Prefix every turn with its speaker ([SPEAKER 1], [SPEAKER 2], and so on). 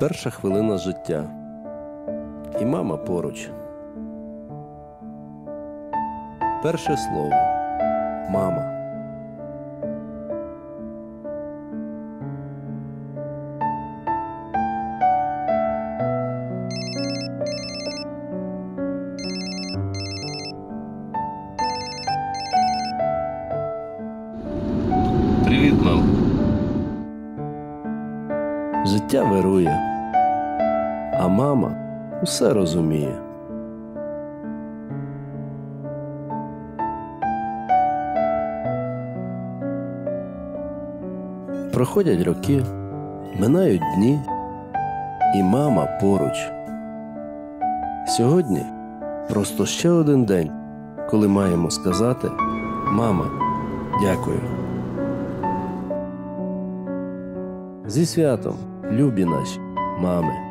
[SPEAKER 1] Перша хвилина життя. І мама поруч. Перше слово. Мама. Привіт, мам. Життя вирує, а мама усе розуміє. Проходять роки, минають дні, і мама поруч. Сьогодні просто ще один день, коли маємо сказати Мама, дякую. Зі святом, любі наші мами.